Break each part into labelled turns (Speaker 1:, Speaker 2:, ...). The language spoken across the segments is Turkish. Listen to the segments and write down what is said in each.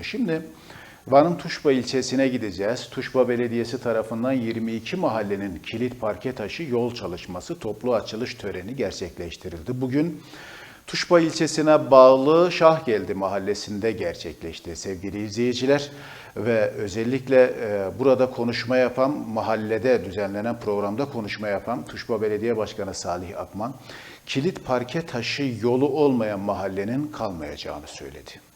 Speaker 1: mu? Şimdi Van'ın Tuşba ilçesine gideceğiz. Tuşba Belediyesi tarafından 22 mahallenin kilit parke taşı yol çalışması toplu açılış töreni gerçekleştirildi. Bugün Tuşba ilçesine bağlı Şahgeldi mahallesinde gerçekleşti sevgili izleyiciler. Ve özellikle e, burada konuşma yapan, mahallede düzenlenen programda konuşma yapan Tuşba Belediye Başkanı Salih Akman, kilit parke taşı yolu olmayan mahallenin kalmayacağını söyledi.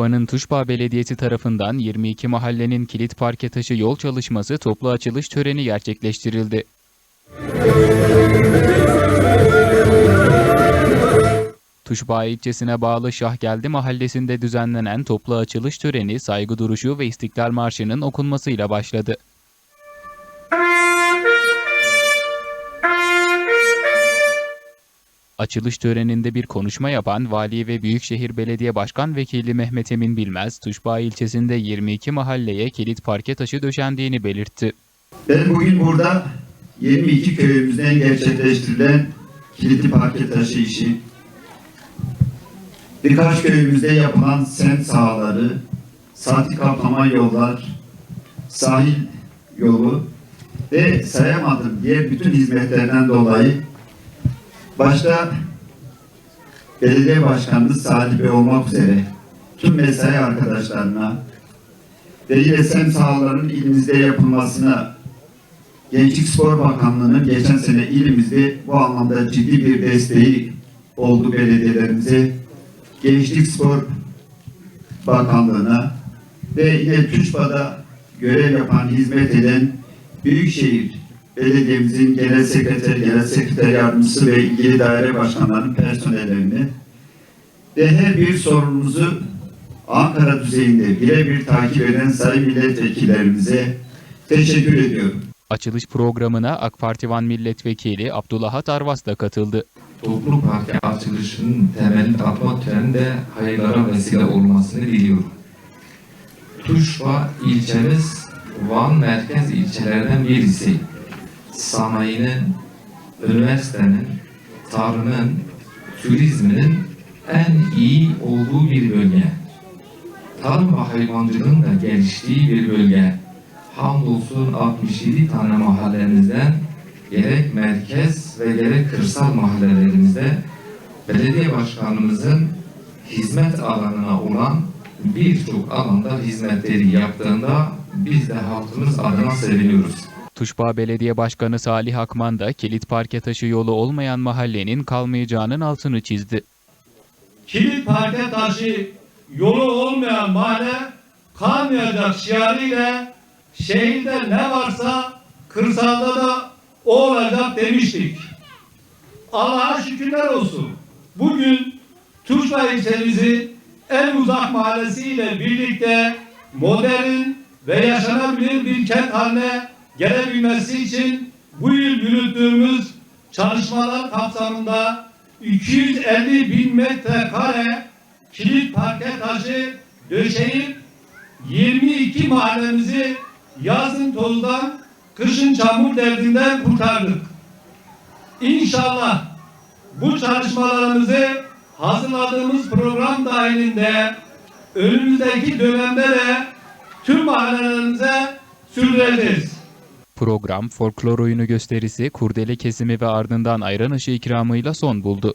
Speaker 2: Van'ın Tuşba Belediyesi tarafından 22 mahallenin kilit parke taşı yol çalışması toplu açılış töreni gerçekleştirildi. Tuşba ilçesine bağlı Şahgeldi mahallesinde düzenlenen toplu açılış töreni saygı duruşu ve İstiklal Marşı'nın okunmasıyla başladı. Açılış töreninde bir konuşma yapan Vali ve Büyükşehir Belediye Başkan Vekili Mehmet Emin Bilmez, Tuşba ilçesinde 22 mahalleye kilit parke taşı döşendiğini belirtti.
Speaker 3: Ben bugün burada 22 köyümüzden gerçekleştirilen kilitli parke taşı işi, birkaç köyümüzde yapılan semt sahaları, saati kaplama yollar, sahil yolu ve sayamadım diğer bütün hizmetlerden dolayı başta belediye başkanımız Salih Bey olmak üzere tüm mesai arkadaşlarına ve semt sahalarının ilimizde yapılmasına Gençlik Spor Bakanlığı'nın geçen sene ilimizde bu anlamda ciddi bir desteği oldu belediyelerimize. Gençlik Spor Bakanlığı'na ve yine TÜÇBA'da görev yapan, hizmet eden Büyükşehir Belediye'mizin genel sekreter, genel sekreter yardımcısı ve ilgili daire başkanlarının personellerine ve her bir sorunumuzu Ankara düzeyinde birebir takip eden sayın milletvekillerimize teşekkür ediyorum.
Speaker 2: Açılış programına AK Parti Van Milletvekili Abdullah Arvas da katıldı.
Speaker 4: Toplu parke açılışının temelini atma töreninde hayırlara vesile olmasını diliyorum. Tuşba ilçemiz Van merkez ilçelerden birisi. Sanayinin, üniversitenin, tarımın, turizminin en iyi olduğu bir bölge. Tarım ve hayvancılığın da geliştiği bir bölge. Hamdolsun 67 tane mahallemizden gerek merkez ve gerek kırsal mahallelerimizde belediye başkanımızın hizmet alanına olan birçok alanda hizmetleri yaptığında biz de halkımız adına seviniyoruz.
Speaker 2: Tuşba Belediye Başkanı Salih Akman da kilit parke taşı yolu olmayan mahallenin kalmayacağının altını çizdi.
Speaker 5: kilit parke taşı yolu olmayan mahalle kalmayacak şiarıyla şehirde ne varsa kırsalda da o olacak demiştik. Allah'a şükürler olsun. Bugün Tuşla ilçemizi en uzak mahallesiyle birlikte modern ve yaşanabilir bir kent haline gelebilmesi için bu yıl yürüttüğümüz çalışmalar kapsamında 250 bin metrekare kilit parke taşı döşeyip 22 mahallemizi yazın tozdan, kışın çamur derdinden kurtardık. İnşallah bu çalışmalarımızı hazırladığımız program dahilinde önümüzdeki dönemde de tüm mahallelerimize sürdüreceğiz.
Speaker 2: Program, folklor oyunu gösterisi, kurdele kesimi ve ardından ayran aşı ikramıyla son buldu.